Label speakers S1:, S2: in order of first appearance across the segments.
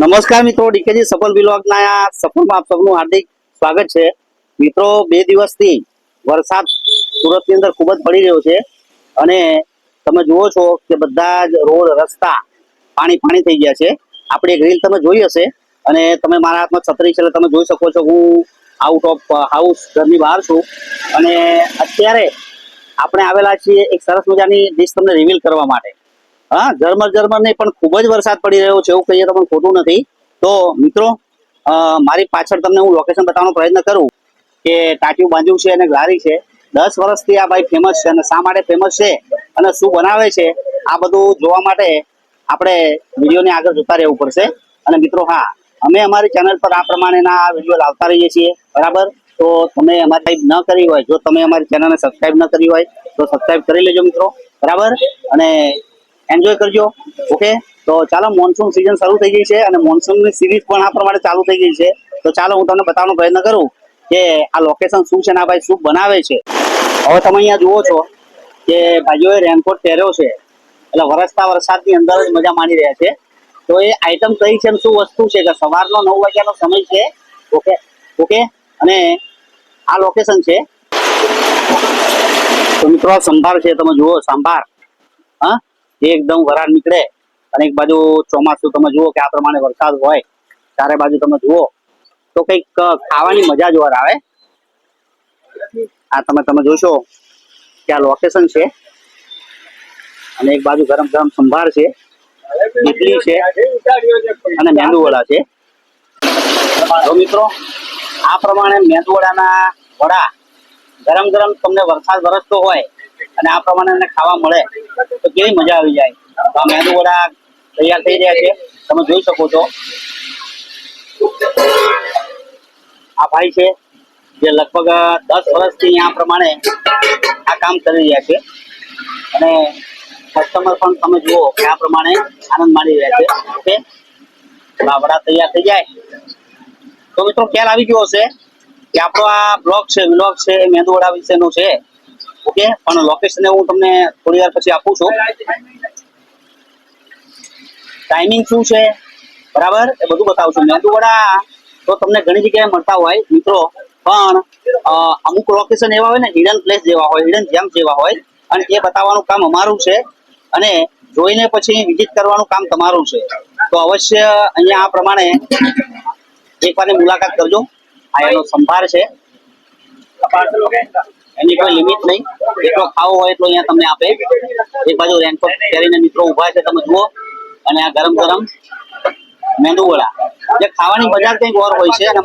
S1: નમસ્કાર મિત્રો, ડીકેજી સફળ વિલોગના સફળમાં આપ સૌનું હાર્દિક સ્વાગત છે. મિત્રો, બે દિવસથી વરસાદ સુરતની અંદર ખૂબ જ પડી રહ્યો છે અને તમે જુઓ છો કે બધા જ રોડ, રસ્તા પાણી પાણી થઈ ગયા છે. આપણે એક રીલ તમે જોઈ હશે અને તમે મારા હાથમાં છત્રી છે તમે જોઈ શકો છો હું આઉટ ઓફ હાઉસ ઘરની બહાર છું. અને અત્યારે આપણે આવેલા છીએ એક સરસ મજાની ડિશ તમને રિવીલ કરવા માટે. હા, ઝરમર ઝરમર નહીં પણ ખૂબ જ વરસાદ પડી રહ્યો છે, એવું કહીએ તો પણ ખોટું નથી. તો મિત્રો મારી પાછળ તમને હું લોકેશન બતાવવાનો પ્રયત્ન કરું કે ટાટિયું બાંધ્યું છે અને ગ્લારી છે. દસ વર્ષથી આ ભાઈ ફેમસ છે અને શા માટે ફેમસ છે અને શું બનાવે છે, આ બધું જોવા માટે આપણે વિડીયોને આગળ જોતા રહેવું પડશે. અને મિત્રો, હા, અમે અમારી ચેનલ પર આ પ્રમાણેના વીડિયો લાવતા રહીએ છીએ, બરાબર? તો તમે અમારી ન કરી હોય, જો તમે અમારી ચેનલને સબસ્ક્રાઈબ ન કરી હોય, તો સબસ્ક્રાઈબ કરી લેજો મિત્રો, બરાબર? અને એન્જોય કરજો ઓકે તો ચાલો મોન્સૂન સિઝન શરૂ થઈ ગઈ છે અને મોન્સૂનની સિરીઝ પણ આ પ્રમાણે ચાલુ થઈ ગઈ છે. તો ચાલો, હું તમને બતાવવાનો પ્રયત્ન કરું કે આ લોકેશન શું છે ને આ ભાઈ શું બનાવે છે. હવે તમે અહીંયા જુઓ છો કે ભાઈઓએ રેનકોટ પહેર્યો છે. એટલે વરસતા વરસાદની અંદર જ મજા માણી રહ્યા છે. તો એ આઈટમ કઈ છે શું વસ્તુ છે? કે સવારનો નવ વાગ્યાનો સમય છે ઓકે ઓકે અને આ લોકેશન છે. મિત્રો સંભાર છે, તમે જુઓ, સંભાર. હા? એકદમ વરાળ નીકળે અને એક બાજુ ચોમાસું તમે જુઓ કે આ પ્રમાણે વરસાદ હોય, ચારે બાજુ તમે જુઓ, તો કંઈક ખાવાની મજા જોવા આવે. આ તમે તમે જોશો કે આ લોકેશન છે અને એક બાજુ ગરમ ગરમ સંભાર છે ઇડલી છે અને મેંદુવડા છે. તો મિત્રો, આ પ્રમાણે મેંદુવડાના વડા ગરમ ગરમ તમને વરસાદ વરસતો હોય અને આ પ્રમાણે એને ખાવા મળે, તો કેવી મજા આવી જાય? આ મેંદુ વડા તૈયાર થઈ રહ્યા છે. તમે જોઈ શકો છો. આ ભાઈ છે, જે લગભગ દસ વર્ષથી આ પ્રમાણે આ કામ કરી રહ્યા છે. અને કસ્ટમર પણ તમે જુઓ કે આ પ્રમાણે આનંદ માણી રહ્યા છે. ઓકે? વડા તૈયાર થઈ જાય. તો મિત્રો ખ્યાલ આવી ગયો હશે કે આપણો આ બ્લોગ છે વ્લોગ છે મેંદુવડા વિશેનો છે. ઓકે? પણ લોકેશન હું તમને થોડી વાર પછી આપું છું. ટાઈમિંગ શું છે? બરાબર? એ બધું બતાવું છું. મેંદુવડા તો તમને ઘણી જગ્યાએ મળતા હોય, મિત્રો. પણ અમુક લોકેશન એવા હોય ને હિડન પ્લેસ જેવા હોય હિડન જેમ જેવા હોય. અને એ બતાવવાનું કામ અમારું છે. અને જોઈને પછી વિઝિટ કરવાનું કામ તમારું છે. તો અવશ્ય અહીંયા આ પ્રમાણે એકવારની મુલાકાત કરજો. આ એનો સંભાર છે. એની કોઈ લિમિટ નહીં. જેટલો ખાવો હોય એટલો અહીંયા તમને આપે. એક બાજુ રેનકોટ પહેરીને મિત્રો ઊભા છે, તમે જુઓ. અને આ ગરમ ગરમ મેંદુ વડા જે ખાવાની મજા કંઈક ઓર હોય છે. અને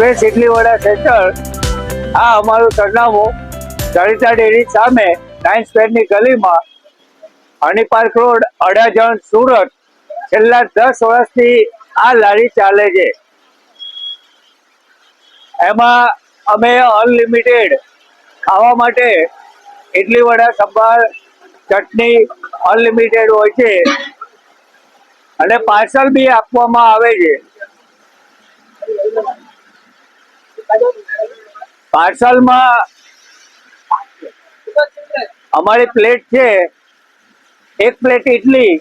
S2: સુરેશ વડા સેન્ટર આ અમારું સરનામું સરિતા ડેરી સામે નાઇન સ્ક્વેરની ગલીમાં honey park road, Adajan, Surat, છેલ્લા દસ વર્ષથી આ લારી ચાલે છે. એમાં અમે અનલિમિટેડ ખાવા માટે ઇડલી વડા, સંભાર, ચટણી અનલિમિટેડ હોય છે અને પાર્સલ બી આપવામાં આવે છે. પાર્સલમાં અમારી પ્લેટ છે, એક પ્લેટ ઇડલી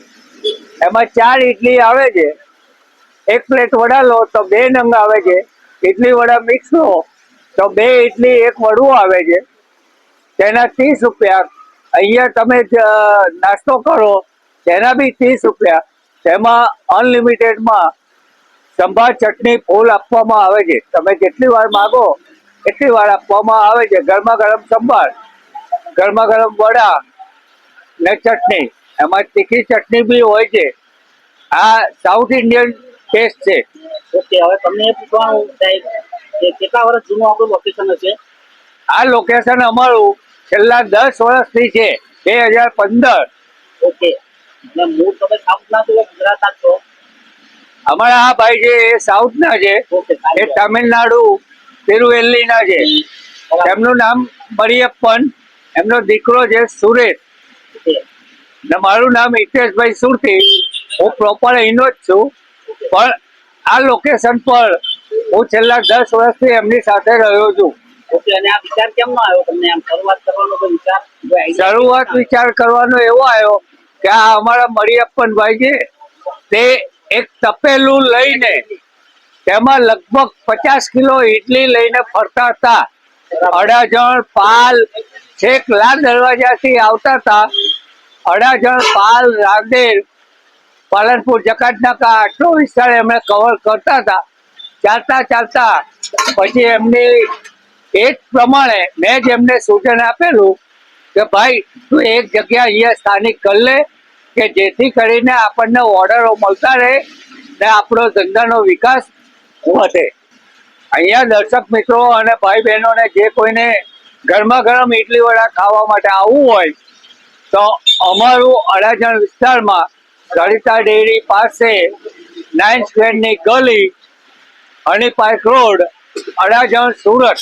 S2: એમાં ચાર ઇડલી આવે છે. એક પ્લેટ વડા લો તો બે નંગ આવે છે. ઇડલી વડા મિક્સ લો તો બે ઇડલી એક વડું આવે છે. તેના ત્રીસ રૂપિયા. અહીંયા તમે નાસ્તો કરો, તેના બી ત્રીસ રૂપિયા. તેમાં અનલિમિટેડમાં સંભાર ચટણી ફૂલ આપવામાં આવે છે. તમે જેટલી વાર માગો એટલી વાર આપવામાં આવે છે ગરમા ગરમ સંભાર ગરમા ગરમ વડા ને ચટણી. એમાં તીખી ચટણી બી હોય છે. આ સાઉથ ઇન્ડિયન ટેસ્ટ છે.
S1: ઓકે હવે તમને એ પૂછવાનું સાહેબ કે કેટલા વર્ષ જૂનું આપણું લોકેશન હશે?
S2: આ લોકેશન અમારું છેલ્લા દસ વર્ષથી છે બે હજાર પંદર.
S1: ઓકે એટલે મૂળ તમે સાઉથના છો ગુજરાતના છો?
S2: અમારા આ ભાઈ છે એ સાઉથના છે એ તામિલનાડુ તિરુવેલ્લીના છે. એમનું નામ મરિયપ્પન એમનો દીકરો છે સુરેશ. ને મારું નામ હિતેશભાઈ સુરતી હું પ્રોપર અહીંનો જ છું. પણ આ લોકેશન પર હું છેલ્લા દસ વર્ષથી એમની સાથે રહ્યો છું.
S1: શરૂઆત વિચાર
S2: કરવાનો એવો આવ્યો કે આ અમારા મરિયપ્પનભાઈ છે તે એક તપેલું લઈને તેમાં લગભગ પચાસ કિલો ઇડલી લઈને ફરતા હતા અડાજણ પાલ છેક લાલ દરવાજાથી આવતા હતા અડાજણ પાલ, રાંદેર, પાલનપુર, જકાતનાકા આટલો વિસ્તાર એમણે કવર કરતા હતા ચાલતા ચાલતા પછી એમની એ જ પ્રમાણે મેં જ એમને સૂચન આપેલું કે ભાઈ, તું એક જગ્યા અહીંયા સ્થાનિક કરી લે કે જેથી કરીને આપણને ઓર્ડરો મળતા રહે ને આપણો ધંધાનો વિકાસ વધે અહીંયા દર્શક મિત્રો અને ભાઈ બહેનોને જે કોઈને ગરમા ગરમ ઇડલી વડા ખાવા માટે આવવું હોય તો અમારું અડાજણ વિસ્તારમાં સરિતા ડેરી પાસે નાઇન સ્ક્વેરની ગલી honey park road Adajan Surat.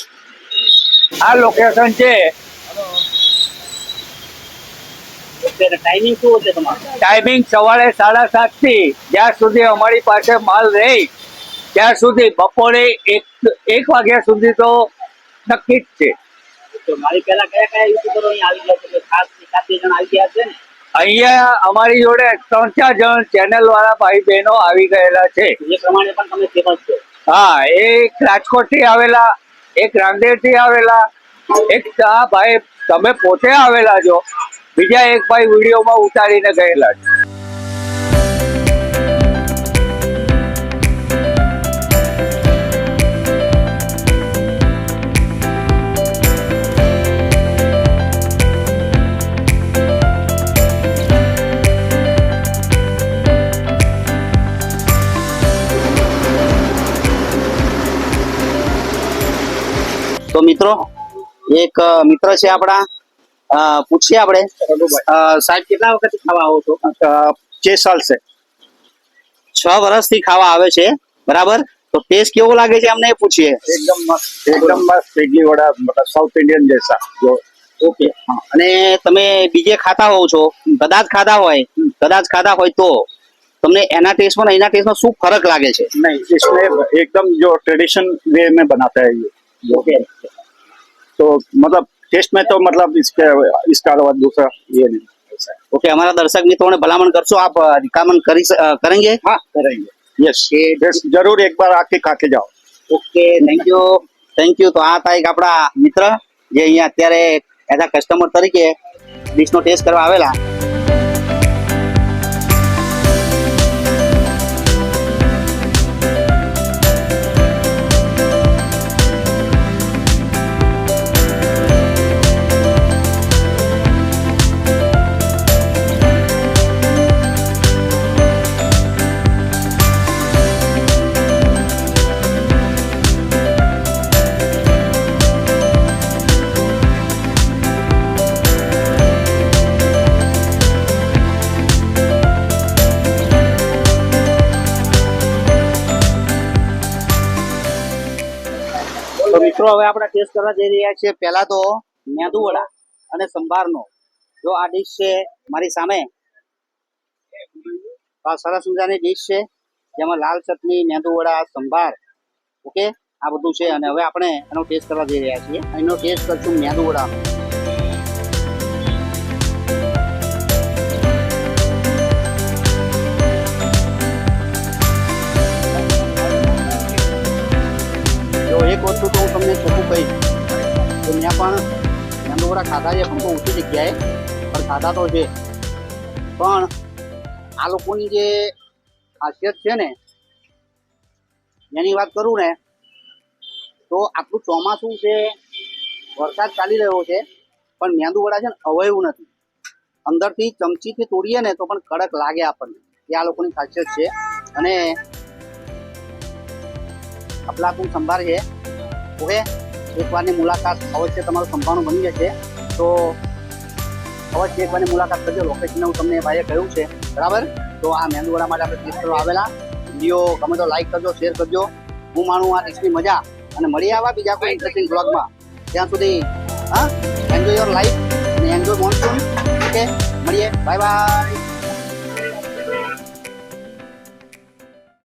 S2: આ લોકેશન છે.
S1: ટાઈમિંગ
S2: સવારે સાડા સાતથી જ્યાં સુધી અમારી પાસે માલ રહે. ત્યાં સુધી બપોરે એક એક વાગ્યા સુધી તો નક્કી જ છે.
S1: અહીંયા
S2: અમારી જોડે ત્રણ ચાર જણ ચેનલ વાળા ભાઈ બહેનો આવી ગયેલા છે.
S1: એ પ્રમાણે પણ તમે ફેમસ છો.
S2: હા એક રાજકોટથી આવેલા એક રાંદેરથી આવેલા એક આ ભાઈ તમે પોતે આવેલા છો બીજા એક ભાઈ વિડીયોમાં ઉતારીને ગયેલા છે.
S1: એક અ, મિત્ર છે આપણા અ, પૂછીએ આપણે અ, સાહેબ કેટલા વખત ખાવા આવો છો
S3: छह साल से
S1: છ વર્ષથી ખાવા આવે છે બરાબર તો ટેસ્ટ કેવો લાગે છે અમને એ પૂછીએ
S3: एकदम मस्त एकदम मस्त इडली वड़ा मतलब साउथ इंडियन जैसा जो
S1: ઓકે અને તમે બીજે ખાતા હોવ છો કદાચ ખાધા હોય કદાચ ખાધા હોય તો તમને એના ટેસ્ટમાં અને એના ટેસ્ટમાં શું ફરક લાગે છે
S3: नहीं इसमें एकदम जो ट्रेडिशन वे में बनाता है ये
S1: ઓકે
S3: तो मतलब टेस्ट में तो मतलब इसके इसका अलावा दूसरा ये नहीं ऐसा है।
S1: ઓકે અમારા દર્શક મિત્રોને ભલામણ કરશો આપ રિકમેન્ડ કરી સ- અ, કરેંગે
S3: हाँ करेंगे यस
S1: કે
S3: यस जरूर एक बार आके खा के जाओ
S1: okay thank you thank you તો આ હતા એક આપણા મિત્ર જે અહીંયા અત્યારે એઝ અ કસ્ટમર તરીકે ડીશનો ટેસ્ટ કરવા આવેલા મિત્રો, હવે આપણે ટેસ્ટ કરવા જઈ રહ્યા છીએ. પહેલા તો મેંદુ વડા અને સંભારનો. જો આ ડીશ છે મારી સામે. સરસ મજાની ડીશ છે. જેમાં લાલ ચટણી, મેંદુ વડા, સંભાર. ઓકે? આ બધું છે અને હવે આપણે એનો ટેસ્ટ કરવા જઈ રહ્યા છીએ. એનો ટેસ્ટ કરશું મેંદુ તમને ચોખ્ખું કહીશ મેં પણ મેંદુવડા ખાધા છે, પણ બહુ ઊંચી જગ્યાએ. પણ ખાધા તો છે. પણ આ લોકોની જે ખાસિયત છે ને, એની વાત કરું ને, તો આટલું ચોમાસું છે, વરસાદ ચાલી રહ્યો છે, પણ મેંદુવડા છે ને અવયવું નથી. અંદરથી ચમચીથી તોડીએ ને તો પણ કડક લાગે આપણને. એ આ લોકોની ખાસિયત છે. અને અફલાતું સંભાર છે ઓકે એકવારની મુલાકાત અવશ્ય તમારું સંભાળનું બની જશે. તો અવશ્ય એકવારની મુલાકાત કરજો. લોકેશન હું તમને ભાઈએ કહ્યું છે. બરાબર? તો આ મેંદુવાડા માટે આપણે ક્લિક કરવા આવેલા. વીડિયો ગમે તો લાઈક કરજો શેર કરજો. હું માનું આ ટેસ્ટની મજા અને મળી આવા બીજા કોઈ ઇન્ટરેસ્ટિંગ બ્લોગમાં ત્યાં સુધી, હા એન્જોય યોર લાઈફ અને એન્જોય મોન્સૂન ઓકે મળીએ. Bye bye